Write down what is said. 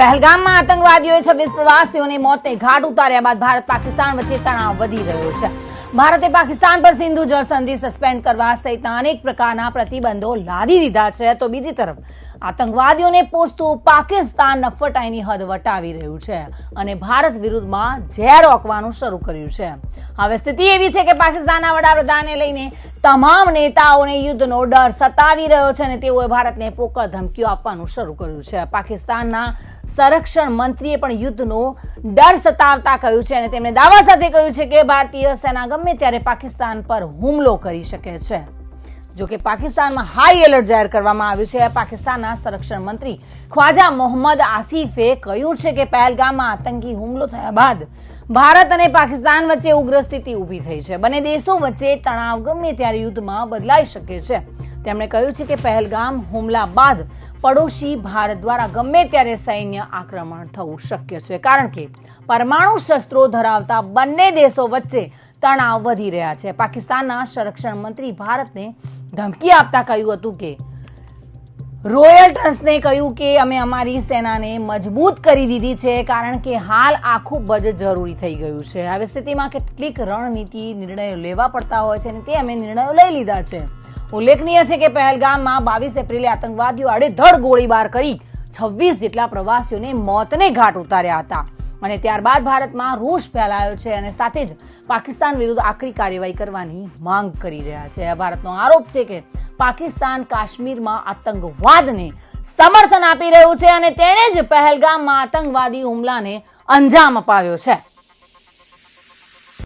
પહેલગામમાં આતંકવાદીઓએ છવ્વીસ પ્રવાસીઓને મોતને ઘાટ ઉતાર્યા બાદ ભારત પાકિસ્તાન વચ્ચે તણાવ વધી રહ્યો છે. ભારતે પાકિસ્તાન પર સિંધુ જળ સંધિ સસ્પેન્ડ કરવા સહિતના અનેક પ્રકારના પ્રતિબંધો લાદી દીધા છે. તો બીજી તરફ, આતંકવાદીઓને પોષતું પાકિસ્તાન નફટાઈની હદ વટાવી રહ્યું છે અને ભારત વિરુદ્ધમાં ઝેર ઓકવાનું શરૂ કર્યું છે. હવે સ્થિતિ એવી છે કે પાકિસ્તાનના વડાપ્રધાનને લઈને તમામ નેતાઓને યુદ્ધનો ડર સતાવી રહ્યો છે અને તેઓએ ભારતને પોકળ ધમકીઓ આપવાનું શરૂ કર્યું છે. પાકિસ્તાનના સંરક્ષણ મંત્રીએ પણ યુદ્ધનો ડર સતાવતા કહ્યું છે અને તેમણે દાવા સાથે કહ્યું છે કે ભારતીય સેના ગમે ત્યારે પાકિસ્તાન પર હુમલો કરી શકે છે. જો કે પાકિસ્તાનમાં હાઈ એલર્ટ જાહેર કરવામાં આવ્યું છે. પાકિસ્તાનના સંરક્ષણ મંત્રી ખ્વાજા મોહમ્મદ આસિફે કહ્યું છે કે પહેલગામમાં આતંકી હુમલો થયા બાદ ભારત અને પાકિસ્તાન વચ્ચે ઉગ્ર સ્થિતિ ઊભી થઈ છે. બંને દેશો વચ્ચે તણાવ ગમે ત્યારે યુદ્ધમાં બદલાઈ શકે છે. તેમણે કહ્યું છે કે પહેલગામ હુમલા બાદ પડોશી ભારત દ્વારા ગમે ત્યારે સૈન્ય આક્રમણ થવું શક્ય છે. કારણ કે પરમાણુ શસ્ત્રો ધરાવતા બંને દેશો વચ્ચે તણાવ વધી રહ્યા છે. પાકિસ્તાનના સંરક્ષણ મંત્રી ભારતને ધમકી આપતા કહ્યું હતું કે, રોયલ્ટર્સને કહ્યું કે અમે અમારી સેનાને મજબૂત કરી દીધી છે કારણ કે હાલ આ ખૂબ જ જરૂરી થઈ ગયું છે. આવી સ્થિતિમાં કેટલીક રણનીતિ નિર્ણયો લેવા પડતા હોય છે અને તે અમે નિર્ણયો લઈ લીધા છે. ઉલ્લેખનીય છે કે પહેલગામમાં બાવીસ એપ્રિલે આતંકવાદીઓ આડેધડ ગોળીબાર કરી છવ્વીસ જેટલા પ્રવાસીઓને મોતને ઘાટ ઉતાર્યા હતા. અને ત્યારબાદ ભારતમાં રોષ ફેલાયો છે અને સાથે જ પાકિસ્તાન વિરુદ્ધ આકરી કાર્યવાહી કરવાની માંગ કરી રહ્યા છે. ભારતનો આરોપ છે કે પાકિસ્તાન કાશ્મીરમાં આતંકવાદને સમર્થન આપી રહ્યું છે અને તેણે જ પહેલગામમાં આતંકવાદી હુમલાને અંજામ અપાવ્યો છે.